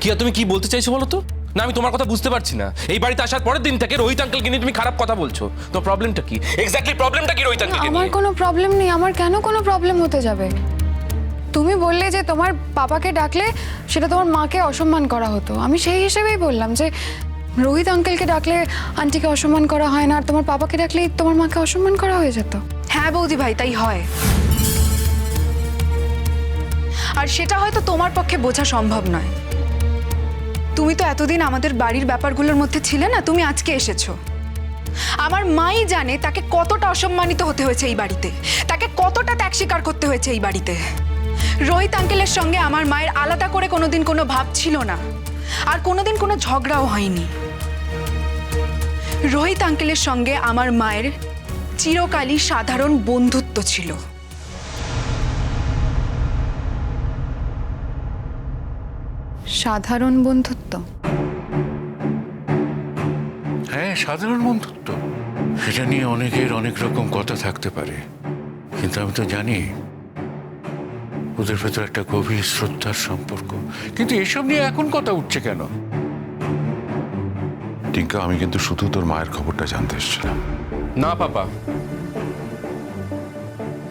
কি আর তুমি কি বলতে চাইছো বলো তো? না আমি তোমার কথা বুঝতে পারছি না। এই বাড়িতে আসার পরের দিন থেকে রোহিত আঙ্কেলকে নিয়ে তুমি খারাপ কথা বলছো। তো প্রবলেমটা কি? এক্স্যাক্টলি প্রবলেমটা কি রোহিত আঙ্কেলকে আমার কোনো প্রবলেম নেই। আমার কেন কোনো প্রবলেম হতে যাবে? তুমি বললে যে তোমার বাবাকে ডাকলে সেটা তোমার মাকে অসম্মান করা হতো। আমি সেই হিসেবেই বললাম যে রোহিত আঙ্কেলকে ডাকলে আন্টিকে অসম্মান করা হয় না আর তোমার বাবাকে ডাকলেই তোমার মাকে অসম্মান করা হয়ে যেত। হ্যাঁ বৌদি ভাই তাই হয়। আর সেটা হয়তো তোমার পক্ষে বোঝা সম্ভব নয়। তুমি তো এতদিন আমাদের বাড়ির ব্যাপারগুলোর মধ্যে ছিলে না, তুমি আজকে এসেছ। আমার মাই জানে তাকে কতটা অসম্মানিত হতে হয়েছে এই বাড়িতে, তাকে কতটা ত্যাগ স্বীকার করতে হয়েছে এই বাড়িতে। রোহিত আঙ্কেলের সঙ্গে আমার মায়ের আলাদা করে কোনোদিন কোনো ভাব ছিল না, আর কোনোদিন কোনো ঝগড়াও হয়নি। রোহিত আঙ্কেলের সঙ্গে আমার মায়ের চিরকালই সাধারণ বন্ধুত্ব ছিল। সাধারণ বন্ধুত্ব? হ্যাঁ সাধারণ বন্ধুত্ব। সেটা নিয়ে অনেকের অনেক রকম কথা থাকতে পারে। কিন্তু আমি তো জানি ওদের ভেতর একটা গভীর শ্রদ্ধার সম্পর্ক। কিন্তু এসব নিয়ে এখন কথা উঠছে কেন? টিঙ্কা আমি কিন্তু শুধু তোর মায়ের খবরটা জানতে এসেছিলাম। না পাপা।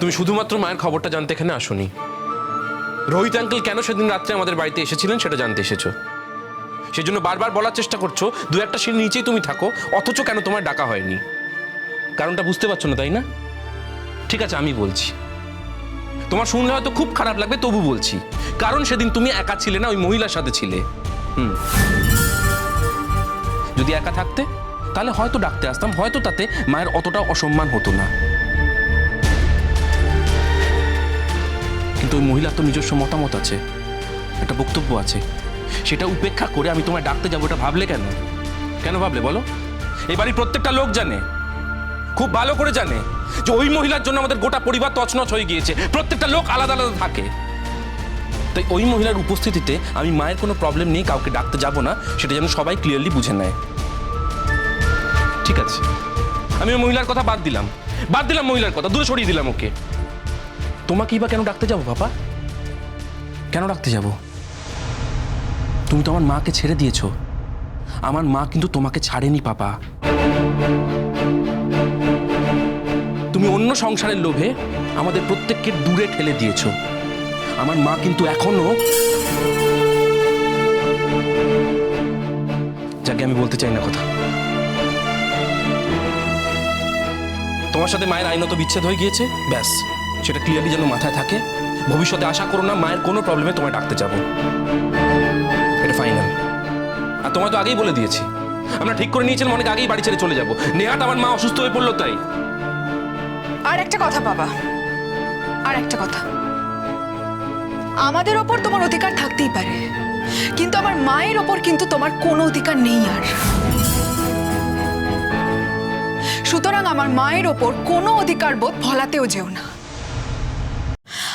তুমি শুধুমাত্র মায়ের খবরটা জানতে এখানে আসোনি। রোহিত আঙ্কেল কেন সেদিন রাত্রে আমাদের বাড়িতে এসেছিলেন সেটা জানতে এসেছ? সেই জন্য বারবার বলার চেষ্টা করছ, দু একটা সিঁড়ি নিচেই তুমি থাকো, অথচ কেন তোমার ডাকা হয়নি? কারণটা বুঝতে পারছ না, তাই না? ঠিক আছে, আমি বলছি। তোমার শুনলে হয়তো খুব খারাপ লাগবে, তবু বলছি। কারণ সেদিন তুমি একা ছিলে না, ওই মহিলার সাথে ছিলে। হুম। যদি একা থাকতে, তাহলে হয়তো ডাকতে আসতাম, হয়তো তাতে মায়ের অতটা অসম্মান হতো না। কিন্তু মহিলার তো নিজস্ব মতামত আছে, একটা বক্তব্য আছে। সেটা উপেক্ষা করে আমি তোমায় ডাকতে যাব, এটা ভাবলে কেন? কেন ভাবলে বলো? এই বাড়ির প্রত্যেকটা লোক জানে, খুব ভালো করে জানে, যে ওই মহিলার জন্য আমাদের গোটা পরিবার তছনছ হয়ে গিয়েছে, প্রত্যেকটা লোক আলাদা আলাদা থাকে। তাই ওই মহিলার উপস্থিতিতে আমি মায়ের কোনো প্রবলেম নেই কাউকে ডাকতে যাব না, সেটা যেন সবাই ক্লিয়ারলি বুঝে নেয়। ঠিক আছে। আমি ওই মহিলার কথা বাদ দিলাম। বাদ দিলাম মহিলার কথা, দূরে সরিয়ে দিলাম ওকে। তোমাকেই বা কেন ডাকতে যাব বাবা কেন ডাকতে যাব? তুমি তো আমার মাকে ছেড়ে দিয়েছ। আমার মা কিন্তু তোমাকে ছাড়েনি, পাপা। তুমি অন্য সংসারের লোভে আমাদের প্রত্যেককে দূরে ঠেলে দিয়েছ। আমার মা কিন্তু এখনও যাকে আমি বলতে চাই না কথা। তোমার সাথে মায়ের আইনত বিচ্ছেদ হয়ে গিয়েছে, ব্যাস। সেটা ক্লিয়ারলি যেন মাথায় থাকে। ভবিষ্যতে আশা করো না, মায়ের কোনো প্রবলেমে তোমায় ডাকতে যাব। এটা ফাইনাল আর তোমায় তো আগেই বলে দিয়েছি। আমরা ঠিক করে নিয়েছিলাম, অনেক আগেই বাড়ি ছেড়ে চলে যাব। নেহাত আমার মা অসুস্থ হয়ে পড়ল তাই। আর একটা কথা বাবা। আর একটা কথা। আমাদের ওপর তোমার অধিকার থাকতেই পারে। কিন্তু আমার মায়ের ওপর কিন্তু তোমার কোনো অধিকার নেই আর। সুতরাং আমার মায়ের ওপর কোনো অধিকার বোধ ফলাতেও যেও না।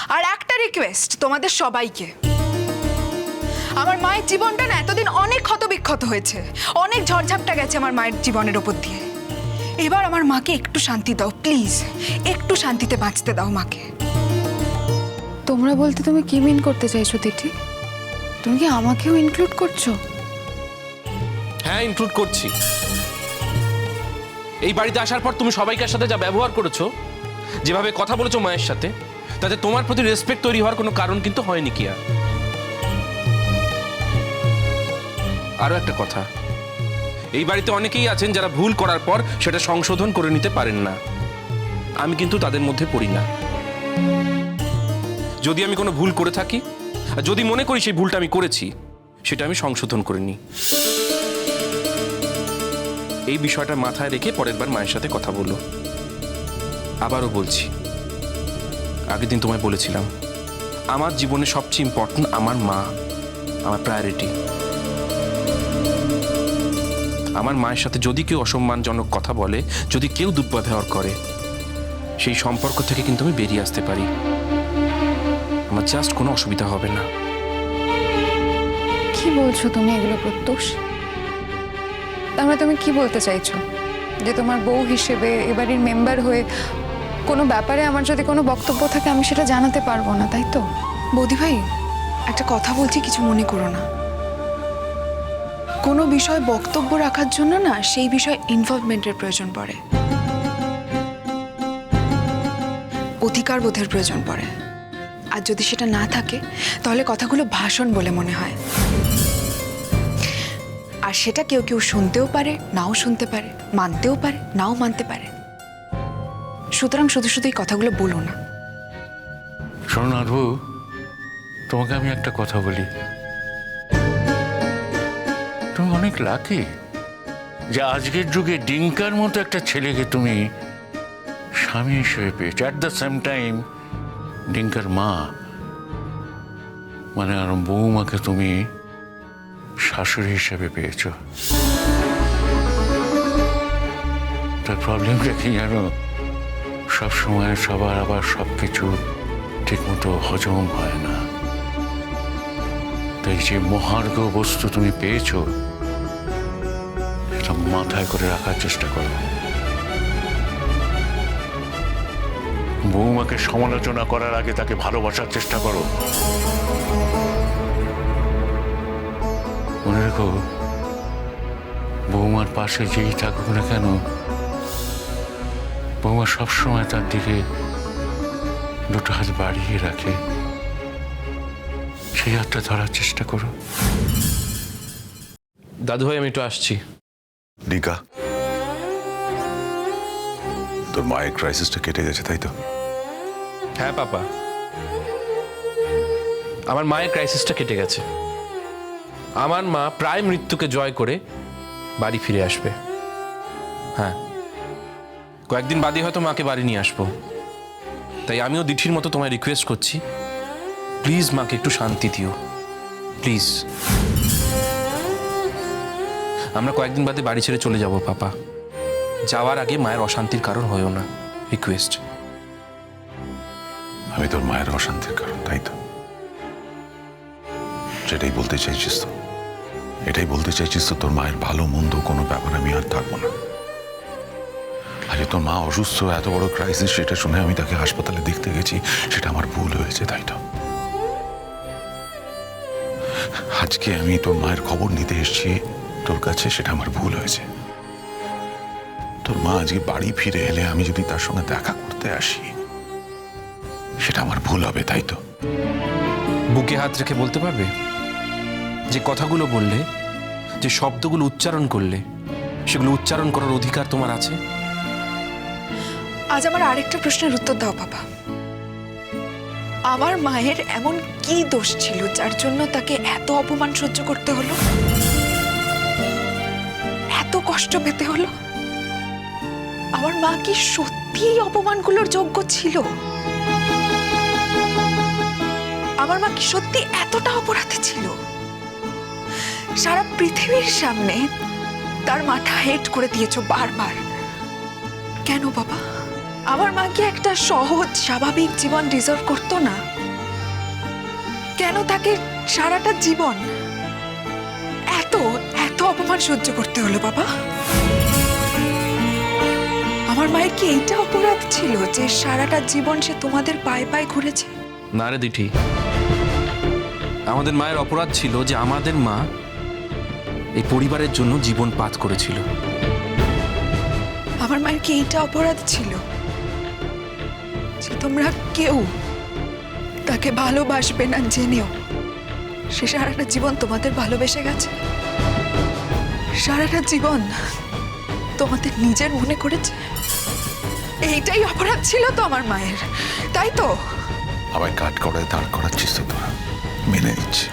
আর একটা রিকোয়েস্ট তোমাদের সবাইকে। আমার মায়ের জীবনটা না এতদিন অনেক ক্ষতবিক্ষত হয়েছে। অনেক ঝড়ঝাপটা গেছে আমার মায়ের জীবনের ওপর দিয়ে। এবার আমার মাকে একটু শান্তি দাও প্লিজ একটু শান্তিতে বাঁচতে দাও মাকে। তোমরা বলতে তুমি কি মিন করতে চাইছো তিথি? তুমি কি আমাকেও ইনক্লুড করছ? হ্যাঁ ইনক্লুড করছি। এই বাড়িতে আসার পর তুমি সবাইকার সাথে যা ব্যবহার করেছ যেভাবে কথা বলেছ মায়ের সাথে তাতে তোমার প্রতি রেসপেক্ট তৈরি হওয়ার কোনো কারণ কিন্তু হয়নি কি আর আরও একটা কথা। এই বাড়িতে অনেকেই আছেন যারা ভুল করার পর সেটা সংশোধন করে নিতে পারেন না। আমি কিন্তু তাদের মধ্যে পড়ি না। যদি আমি কোনো ভুল করে থাকি, আর যদি মনে করি সেই ভুলটা আমি করেছি, সেটা আমি সংশোধন করে নিই। এই বিষয়টা মাথায় রেখে পরের বার মায়ের সাথে কথা বলো। আবারও বলছি। আগের দিন তোমায় বলেছিলাম, আমার জীবনে সবচেয়ে ইম্পর্টেন্ট আমার মা, আমার প্রায়োরিটি আমার মায়ের সাথে যদি কেউ অসম্মানজনক কথা বলে, যদি কেউ দুর্ব্যবহার করে, সেই সম্পর্ক থেকে কিন্তু আমি বেরিয়ে আসতে পারি। আমার জাস্ট কোনো অসুবিধা হবে না। কি বলছো তুমি এগুলো প্রত্যুষ? মানে তুমি কি বলতে চাইছো? যে তোমার বউ হিসেবে এবারের মেম্বার হয়ে কোনো ব্যাপারে আমার যদি কোনো বক্তব্য থাকে, আমি সেটা জানাতে পারব না, তাই তো? বৌদি ভাই, একটা কথা বলছি, কিছু মনে করো না। কোনো বিষয়ে বক্তব্য রাখার জন্য না, সেই বিষয়ে ইনভলভমেন্টের প্রয়োজন পড়ে। অধিকার বোধের প্রয়োজন পড়ে। আর যদি সেটা না থাকে, তাহলে কথাগুলো ভাষণ বলে মনে হয়। আর সেটা কেউ কেউ শুনতেও পারে, নাও শুনতে পারে, মানতেও পারে, নাও মানতে পারে। সুতরাং শুধু শুধু এই কথাগুলো বলো না। শোনো নাথবু, তোমাকে আমি একটা কথা বলি। তুমি অনেক লাকি যে আজকের যুগে ডিঙ্কার মতো একটা ছেলেকে তুমি স্বামী হিসেবে পেয়েছ। অ্যাট দ্য সেম টাইম ডিঙ্কার মা মানে আর বৌমাকে তুমি শাশুড়ি হিসেবে পেয়েছ। তার প্রবলেমটা কি জানো? সব সময় সবার আবার সব কিছু ঠিকমতো হজম হয় না। তাই যে মহার্ঘ বস্তু তুমি পেয়েছ, এটা মাথায় করে রাখার চেষ্টা করো। বৌমাকে সমালোচনা করার আগে তাকে ভালোবাসার চেষ্টা করো। মনে রেখো বৌমার পাশে যেই থাকুক না কেন বৌমা সবসময় তার দিকে দুটো হাত বাড়িয়ে রাখে। সেই হাতটা ধরার চেষ্টা করো দাদু ভাই আমি একটু আসছি। ডিকা তোর মায়ের ক্রাইসিসটা কেটে গেছে তাই তো? হ্যাঁ পাপা। আমার মায়ের ক্রাইসিসটা কেটে গেছে। আমার মা প্রায় মৃত্যুকে জয় করে বাড়ি ফিরে আসবে। হ্যাঁ। কয়েকদিন বাদে হয়তো মাকে বাড়ি নিয়ে আসব। তাই আমিও দিঠির মতো তোমায় রিকোয়েস্ট করছি। প্লিজ মাকে একটু শান্তি দিও। প্লিজ আমরা কয়েকদিন বাদে বাড়ি ছেড়ে চলে যাব, পাপা। যাওয়ার আগে মায়ের অশান্তির কারণ হয়েও না রিকোয়েস্ট আমি তোর মায়ের অশান্তির কারণ, তাই তো? সেটাই বলতে চাইছিস তো। এটাই বলতে চাইছিস তো তোর মায়ের ভালো মন্দ কোনো ব্যাপার আমি আর থাকব না। আজ তোর মা অসুস্থ, এত বড় ক্রাইসিস সেটা শুনে আমি তাকে হাসপাতালে দেখতে গেছি, সেটা আমার ভুল হয়েছে, তাই তো? আজকে আমি তোর মায়ের খবর নিতে এসেছি, তোর কাছে সেটা আমার ভুল হয়েছে। তোর মা আজকে বাড়ি ফিরে এলে আমি যদি তার সঙ্গে দেখা করতে আসি, সেটা আমার ভুল হবে, তাই তো? বুকে হাত রেখে বলতে পারবে? যে কথাগুলো বললে, যে শব্দগুলো উচ্চারণ করলে, সেগুলো উচ্চারণ করার অধিকার তোমার আছে? আজ আমার আরেকটা প্রশ্নের উত্তর দাও, বাবা। আমার মায়ের এমন কি দোষ ছিল যার জন্য তাকে এত অপমান সহ্য করতে হলো? এত কষ্ট পেতে হলো? আমার মা কি সত্যি অপমানগুলোর যোগ্য ছিল? আমার মা কি সত্যি এতটা অপরাধী ছিল? সারা পৃথিবীর সামনে তার মাথা হেট করে দিয়েছ বারবার। কেন, বাবা? আমার মা কি একটা সহজ স্বাভাবিক জীবন ডিজার্ভ করতো না। কেন তাকে সারাটা জীবন এত এত অপমান সহ্য করতে হলো বাবা? আমার মায়ের কি এইটা অপরাধ ছিল যে সারাটা জীবন সে তোমাদের পায়ে পায়ে ঘুরেছে? না রে দিঠি। আমাদের মায়ের অপরাধ ছিল যে আমাদের মা এই পরিবারের জন্য জীবন পাত করেছিল। আমার মায়ের কি এইটা অপরাধ ছিল? যে তোমরা কেউ তাকে ভালোবাসবে না জেনেও। সে সারাটা জীবন তোমাদের ভালোবেসে গেছে। সারাটা জীবন তোমাদের নিজের মনে করেছে। এইটাই অপরাধ ছিল তো আমার মায়ের, তাই তো? আমায় কাঠ করায় দাঁড় করাচ্ছিস তো তোরা। মেনে নিচ্ছি।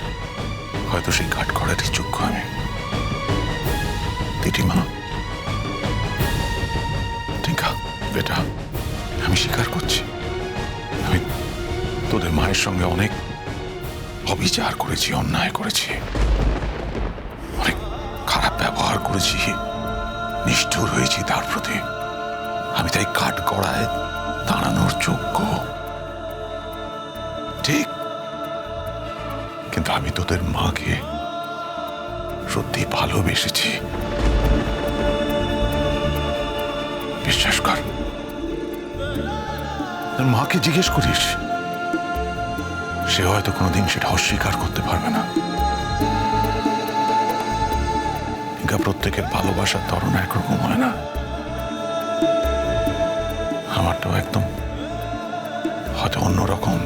হয়তো সেই কাঠ করারই যোগ্য আমি দিদিমা। টিঙ্কা বেটা। আমি স্বীকার করছি। তোদের মায়ের সঙ্গে অনেক অবিচার করেছি, অন্যায় করেছি। অনেক খারাপ ব্যবহার করেছি। নিষ্ঠুর হয়েছি তার প্রতি। আমি তাই কাঠ গড়ায় দাঁড়ানোর যোগ্য। ঠিক। কিন্তু আমি তোদের মাকে সত্যি ভালোবেসেছি। বিশ্বাস কর। মাকে জিজ্ঞেস করিস। সে হয়তো কোনোদিন সেটা অস্বীকার করতে পারবে না। এখনকার প্রত্যেকের ভালোবাসার ধরন একরকম হয় না। আমারটাও একদম হয়তো অন্যরকম।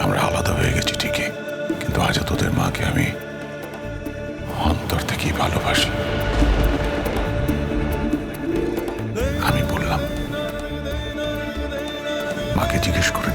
আমরা আলাদা হয়ে গেছি ঠিকই। কিন্তু আজও তোদের মাকে আমি অন্তর থেকেই ভালোবাসি। আমি বললাম, মাকে জিজ্ঞেস করে